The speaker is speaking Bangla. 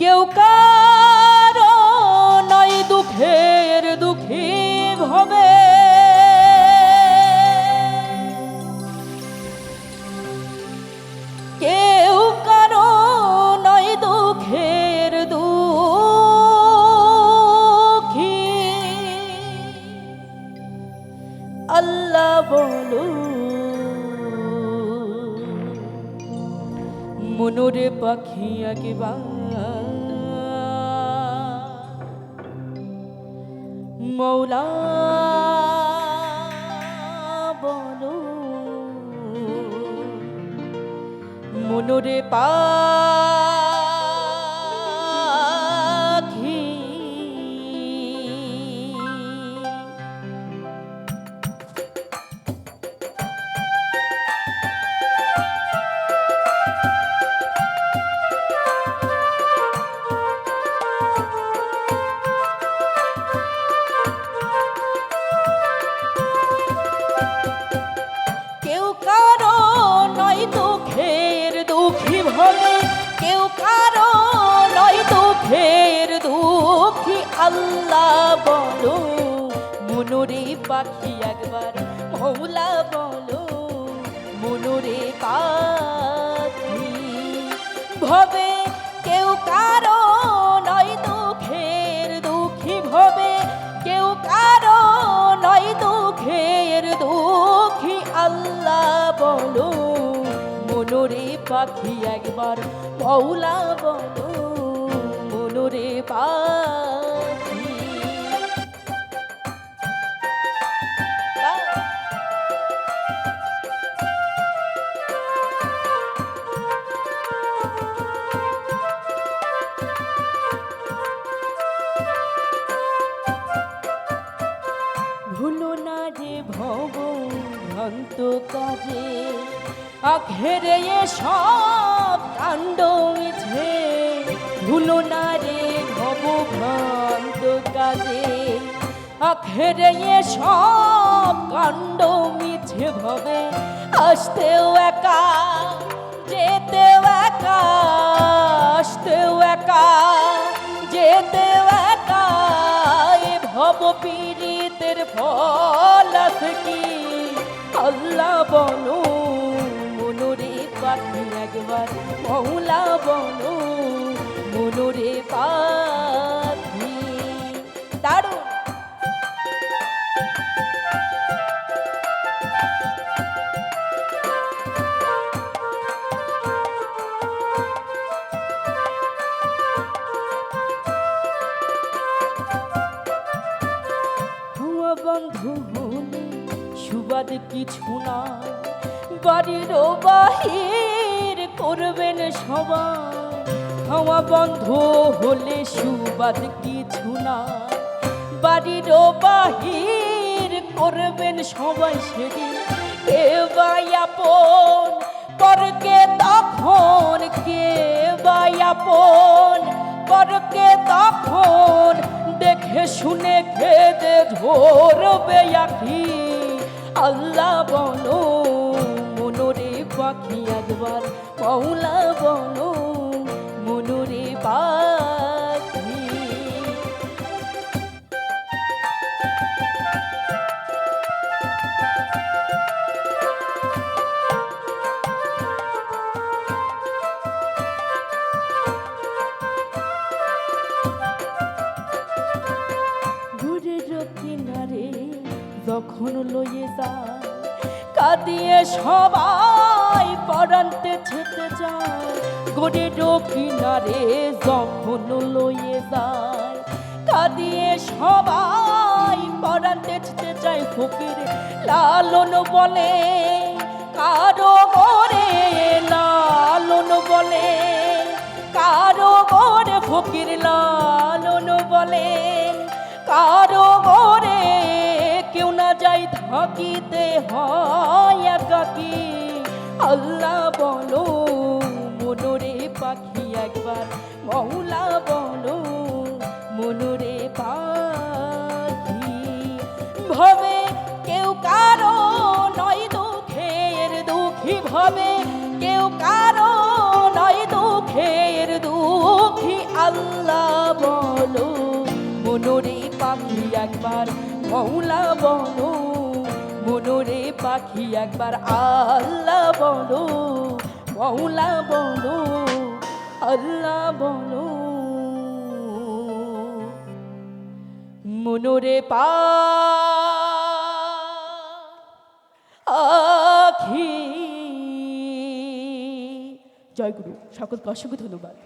কেউ কারও নয় দুঃখের দুঃখী হবে কেউ কারও নয় দুঃখের দুঃখী। আল্লাহ বলু মনোরে পাখি আগে বা মৌলা বলো। মনোরে পাখি আল্লাহ বলো, মনোরে পাখি একবার, মৌলা বলো, মনোরে পাখি। ভবে কেউ কারও নয় দুঃখের দুঃখী, ভবে কেউ কারও নয় দুঃখের দুঃখী। আল্লাহ বলো, মনোরে পাখি একবার, মৌলা বলো, মনোরে পাখি। ভ্রান্ত কাজে আখেরে সব কাণ্ড মিছে। ভুলো না রে ভব ভ্রান্ত কাজে আখেরে সব কাণ্ড মিছে ভবে। আসতেও একা, যেতেও একা, আসতেও একা, যেতেও একা। এ ভব পীড়িতের ফল কি? আল্লাহ বলো মনোরে পাখি একবার মৌলা বলো মনোরে পাখি দারুণ। বন্ধু হলে সুবাদ কিছু না বাড়ির বাহির করবেন সবাই। হাওয়া বন্ধ হলে সুবাদ কিছু না বাড়ির বাহির করবেন সবাই সেদিন। কে বায়াপন পরকে তখন, কে বায়াপন পরকে তখন, দেখে শুনে খেদে ধরবে আখি আল্লাহ বলো মনোরে পাখি একবার মৌলা বলো যখন লইয়ে যায়, কাঁদিয়ে সবাই পড়ান্তে ছেতে যায়। ঘুরের কিনারে যখন লইয়ে যায়, কাঁদিয়ে সবাই পড়ান্তে ছেতে যায়। ফকির লালন বলে, কারও গরে লালন বলে, কারও গরে ফকির লালন বলে, কারও না থাকিতে হয় একাকি আল্লাহ বলো, মনোরে পাখি একবার। মৌলা বলো, মনোরে পাখি। ভবে কেউ কারও নয় দুঃখের দুঃখী। ভবে কেউ কারও নয় দুঃখের দুঃখী। আল্লাহ বলো, মনোরে পাখি একবার। মৌলা বলো মনোরে পাখি, একবার আল্লাহ বলো মৌলা বলো আল্লাহ বলো মনোরে পাখি জয় গুরু, সকলকে অসংখ্য ধন্যবাদ।